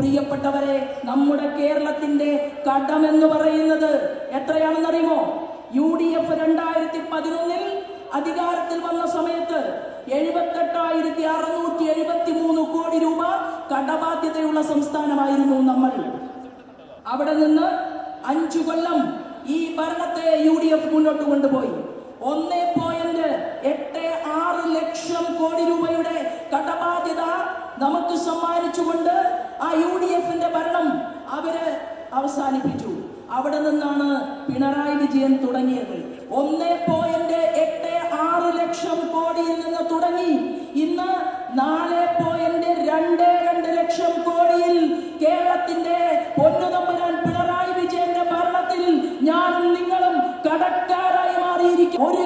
പ്രിയപ്പെട്ടവരെ നമ്മുടെ കേരളത്തിന്റെ കടമെന്ന് പറയുന്നത് എത്രയാണെന്നറിയുമോ? യു ഡി എഫ് രണ്ടായിരത്തി പതിനൊന്നിൽ അധികാരത്തിൽ വന്ന സമയത്ത് എഴുപത്തെട്ടായിരത്തി അറുന്നൂറ്റി എഴുപത്തി മൂന്ന് കോടി രൂപ കടബാധ്യതയുള്ള സംസ്ഥാനമായിരുന്നു നമ്മൾ. അവിടെ നിന്ന് അഞ്ചു കൊല്ലം ഈ ഭരണത്തെ യു ഡി എഫ് മുന്നോട്ട് കൊണ്ടുപോയി. ഒന്നേ പോയിന്റ് എട്ട് ആറ് ലക്ഷം കോടി രൂപയുടെ കടബാധ്യത നമുക്ക് സമ്മാനിച്ചുകൊണ്ട് ആ യു ഡി എഫിന്റെ ഭരണം അവർ അവസാനിപ്പിച്ചു. അവിടെ നിന്നാണ് പിണറായി വിജയൻ തുടങ്ങിയത്. ഒന്നേ പോയിന്റ് എട്ട് ആറ് ലക്ഷം കോടിയിൽ നിന്ന് തുടങ്ങി. ഇന്ന് നാല് പോയിന്റ് രണ്ട് രണ്ട് ലക്ഷം കോടിയിൽ കേരളത്തിന്റെ പൊന്നുതമ്പുരാൻ പിണറായി വിജയന്റെ ഭരണത്തിൽ ഞാനും നിങ്ങളും കടക്കാരായി മാറിയിരിക്കും. ഒരു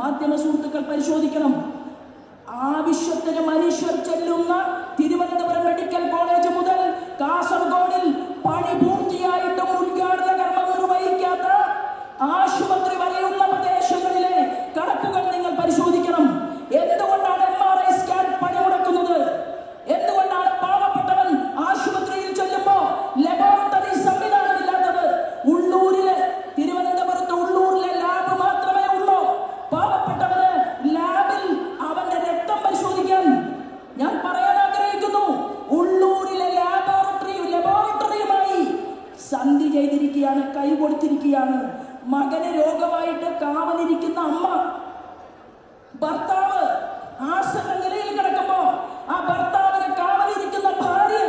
മാധ്യമ സുഹൃത്തുക്കൾ പരിശോധിക്കണം. ആവശ്യത്തിന് മനുഷ്യർ ചെല്ലുന്ന തിരുവനന്തപുരം മെഡിക്കൽ കോളേജ് മുതൽ കൊടുത്തിരിക്കുകയാണ്. മകന് രോഗമായിട്ട് കാവലിരിക്കുന്ന അമ്മ ഭർത്താവ് ആശ്രമ നിലയിൽ കിടക്കുമ്പോ ആ ഭർത്താവിന് കാവലിരിക്കുന്ന ഭാര്യ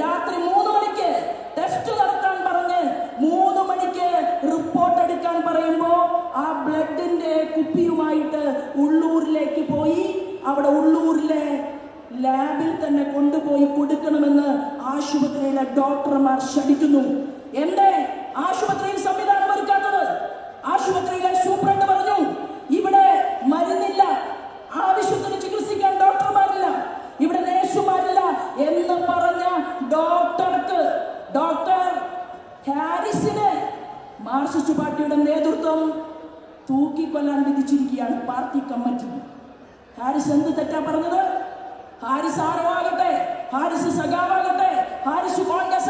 രാത്രി മൂന്ന് മണിക്ക് ടെസ്റ്റ് നടത്താൻ പറഞ്ഞ് മൂന്ന് മണിക്ക് റിപ്പോർട്ട് എടുക്കാൻ പറയുമ്പോ ആ ബ്ലഡിന്റെ കുപ്പിയുമായിട്ട് ഉള്ളൂരിലേക്ക് പോയി. അവിടെ ഉള്ളൂരിലെ ലാബിൽ തന്നെ കൊണ്ടുപോയി കൊടുക്കണമെന്ന് ആശുപത്രിയിലെ ഡോക്ടർമാർ ശഠിക്കുന്നു. എന്റെ ആശുപത്രിയിൽ മാർക്സിസ്റ്റ് പാർട്ടിയുടെ നേതൃത്വം തൂക്കിക്കൊല്ലാൻ വിധിച്ചിരിക്കുകയാണ് പാർട്ടി കമ്മിറ്റി. ഹാരിസ് എന്ത് തെറ്റാ പറഞ്ഞത്? ഹാരിസ് ആരോ ആകട്ടെ ഹാരിസ് സഖാവാകട്ടെ? ഹാരിസ് കോൺഗ്രസ്